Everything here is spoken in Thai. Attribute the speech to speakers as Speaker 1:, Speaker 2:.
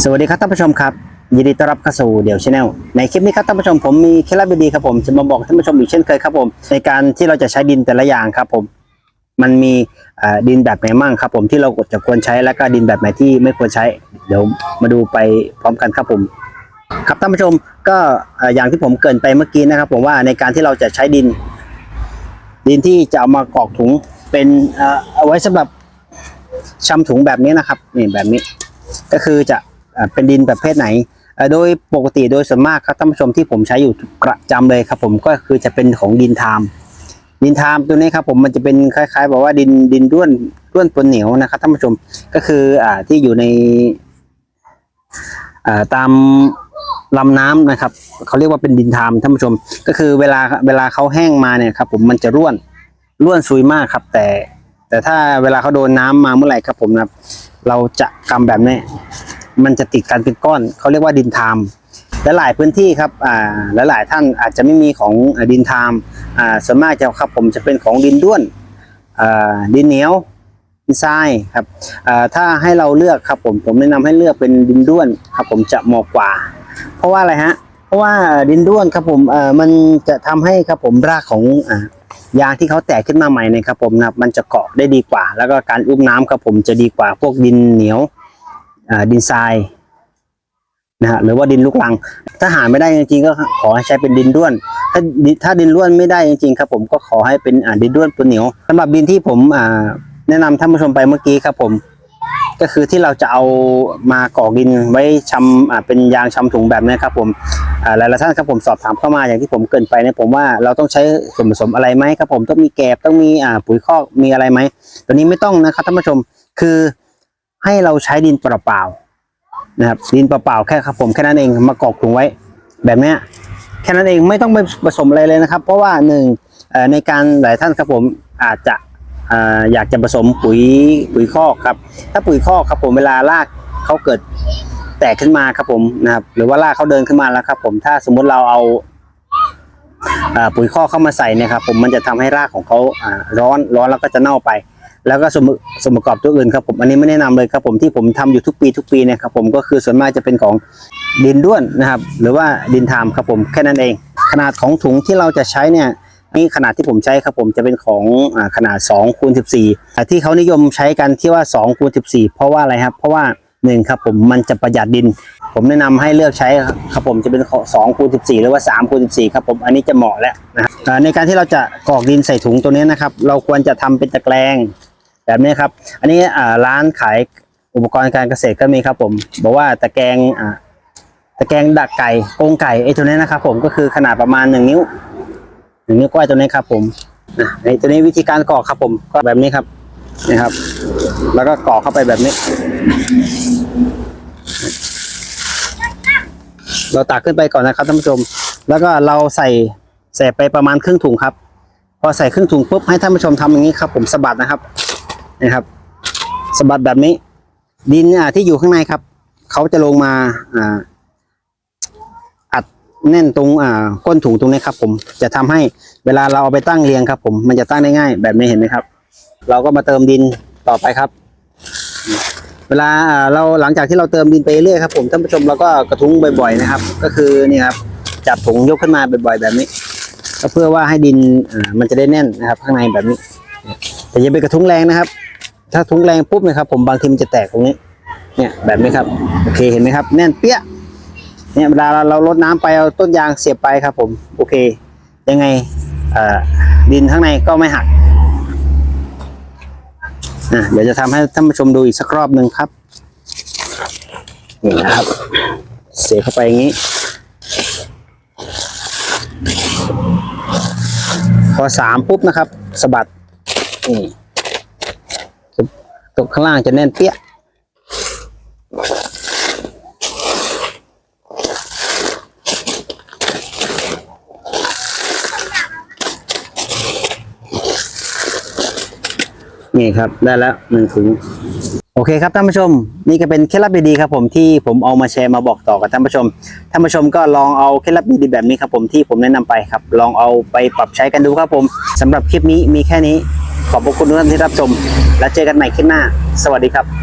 Speaker 1: สวัสดีครับท่านผู้ชมครับยินดีต้อนรับเข้าสู่เดี่ยวชาแนลในคลิปนี้ครับท่านผู้ชมผมมีเคล็ดลับดีๆครับผมจะมาบอกท่านผู้ชมอีกเช่นเคยครับผมในการที่เราจะใช้ดินแต่ละอย่างครับผมมันมีดินแบบไหนมั่งครับผมที่เราจะควรใช้แล้วก็ดินแบบไหนที่ไม่ควรใช้ เดี๋ยวมาดูไปพร้อมกันครับผม ครับท่านผู้ชมก็อย่างที่ผมเกินไปเมื่อกี้นะครับ ผมว่าในการที่เราจะใช้ดิน ดินที่จะเอามากรอกถุงเป็นเอาไว้สำหรับชำถุงแบบนี้นะครับนี่แบบนี้ ก็คือจะ เป็นดินประเภทไหน โดยปกติโดยส่วนมากครับท่านผู้ชมที่ผมใช้อยู่ประจำเลยครับผมก็คือจะเป็นของดินทาม ดินทามตัวนี้ครับผมมันจะเป็นคล้าย ๆ บอกว่าดินดินด้วนด้วนปนเหนียวนะครับท่านผู้ชมก็คืออ่าที่อยู่ในอ่าตามลำน้ำนะครับเขาเรียกว่าเป็นดินทามท่านผู้ชม ก็คือเวลาเวลาเขาแห้งมาเนี่ยครับผมมันจะร่วนร่วนซุยมากครับ แต่ แต่ถ้าเวลาเขาโดนน้ำมาเมื่อไหร่ครับผมนะเราจะกำแบบนี้ มันจะติดกันเป็นก้อนเขาเรียกว่าดินทามและหลายพื้นที่ครับอ่าและหลายท่านอาจจะไม่มีของดินทามอ่าส่วนมากจะครับผมจะเป็นของดินด้วนอ่าดินเหนียวดินทรายครับอ่าถ้าให้เราเลือกครับผมผมแนะนำให้เลือกเป็นดินด้วนครับผมจะเหมาะกว่า เพราะว่าอะไรฮะเพราะว่าดินด้วนครับผมเอ่อมันจะทำให้ครับผมรากของอ่ายางที่เขาแตกขึ้นมาใหม่นี่ครับผมนะครับมันจะเกาะได้ดีกว่า แล้วก็การอุ้มน้ำครับผมจะดีกว่าพวกดินเหนียว ดินทรายนะฮะหรือว่าดินลูกรัง ถ้าหาไม่ได้จริงๆก็ขอให้ใช้เป็นดินด้วน ถ้าถ้าดินล้วนไม่ได้จริงๆครับ ผมก็ขอให้เป็นดินด้วนตัวเหนียวสำหรับดินที่ผมแนะนำท่านผู้ชมไปเมื่อกี้ครับ ผม ก็คือที่เราจะเอามากรอดินไว้ชำอ่าเป็นยางชำถุงแบบนี้ครับ ผมอ่าหลายๆท่านครับผมสอบถามเข้ามาอย่างที่ผมเกินไปเนี่ยผมว่าเราต้องใช้ส่วนผสมอะไรไหมครับ ผมต้องมีแกบต้องมีปุ๋ยคอกมีอะไรไหมตัวนี้ไม่ต้องนะครับท่านผู้ชมคือ ให้เราใช้ดินเปล่าๆนะครับดินเปล่าๆแค่ครับผมแค่นั้นเองมากรอกถุงไว้แบบนี้แค่นั้นเองไม่ต้องไปผสมอะไรเลยนะครับ เพราะว่าหนึ่งในการหลายท่านครับผมอาจจะอยากจะผสมปุ๋ยปุ๋ยคอกครับ ถ้าปุ๋ยคอกครับผมเวลารากเขาเกิดแตกขึ้นมาครับผมนะครับหรือว่ารากเขาเดินขึ้นมาแล้วครับ ผมถ้าสมมุติเราเอาปุ๋ยคอกเข้ามาใส่เนี่ยครับผมมันจะทำให้รากของเขาร้อนร้อนแล้วก็จะเน่าไป แล้วก็สมสมประกอบตัวอื่นครับผมอันนี้ไม่แนะนำเลยครับผมที่ผมทำอยู่ทุกปีทุกปีเนี่ยครับผมก็คือส่วนมากจะเป็นของดินด้วนนะครับ หรือว่าดินทามครับผมแค่นั้นเอง ขนาดของถุงที่เราจะใช้เนี่ยนี่ขนาดที่ผมใช้ครับผมจะเป็นของอขนาด2คูณ14แต่ที่เขานิยมใช้กันที่ว่า2คูณ14 เพราะว่าอะไรครับ เพราะว่าหนึ่งครับผมมันจะประหยัดดิน ผมแนะนำให้เลือกใช้ครับผมจะเป็น2คูณ14 หรือว่า3คูณ14 ครับผมอันนี้จะเหมาะแล้วนะครับในการที่เราจะกรอกดินใส่ถุงตัวนี้นะครับ เราควรจะทำเป็นตะแกรง แบบนี้ครับ อันนี้ร้านขายอุปกรณ์การเกษตรก็มีครับผม บอกว่าตะแกรงตะแกรงดักไก่กงไก่ไอ้ตัวนี้นะครับผมก็คือขนาดประมาณหนึ่งนิ้วหนึ่งนิ้วก้อยตัวนี้ครับผมนะในตัวนี้วิธีการกรอกครับผมก็แบบนี้ครับนี่ครับ แล้วก็กรอกเข้าไปแบบนี้ เราตักขึ้นไปก่อนนะครับท่านผู้ชม แล้วก็เราใส่ใส่ไปประมาณครึ่งถุงครับ พอใส่ครึ่งถุงปุ๊บให้ท่านผู้ชมทำอย่างนี้ครับ ผมสะบัดนะครับ นะครับสะบัดแบบนี้ ดินอะที่อยู่ข้างในครับ เขาจะลงมาอ่าอัดแน่นตรงอ่าก้นถุงตรงนี้ครับ ผมจะทำให้เวลาเราเอาไปตั้งเรียงครับ ผมมันจะตั้งได้ง่าย แบบนี้เห็นไหมครับ เราก็มาเติมดินต่อไปครับ เวลาเราหลังจากที่เราเติมดินไปเรื่อยครับผมท่านผู้ชมเราก็กระทุ้งบ่อยๆนะครับ ก็คือนี่ครับจับถุงยกขึ้นมาบ่อยๆแบบนี้ก็เพื่อว่าให้ดินมันจะได้แน่นนะครับ ข้างในแบบนี้แต่อย่าไปกระทุ้งแรงนะครับ ถ้าทุ้งแรงปุ๊บนะครับ ผมบางทีมันจะแตกตรงนี้ เนี่ยแบบนี้ครับโอเคเห็นไหมครับ แน่นเปี้ยเนี่ยเวลาเราเราลดน้ำไปเอาต้นยางเสียบไปครับ ผมโอเค ยังไงดินข้างในก็ไม่หักเดี๋ยวจะทำให้ท่านผู้ชมดูอีกสักรอบหนึ่งครับนี่นะครับ เสียบเข้าไปอย่างนี้ พอสามปุ๊บนะครับสะบัดนี่ ตรงข้างล่างจะแน่นเปี้ยนี่ครับได้แล้วหนึ่งถุงโอเคครับท่านผู้ชม นี่ก็เป็นเคล็ดลับดีๆครับผมที่ผมเอามาแชร์มาบอกต่อกับท่านผู้ชมท่านผู้ชมก็ลองเอาเคล็ดลับดีๆแบบนี้ครับผมที่ผมแนะนำไปครับ ลองเอาไปปรับใช้กันดูครับผมสำหรับคลิปนี้มีแค่นี้ ขอบพระคุณทุกท่านที่รับชม และเจอกันใหม่คลิปหน้า สวัสดีครับ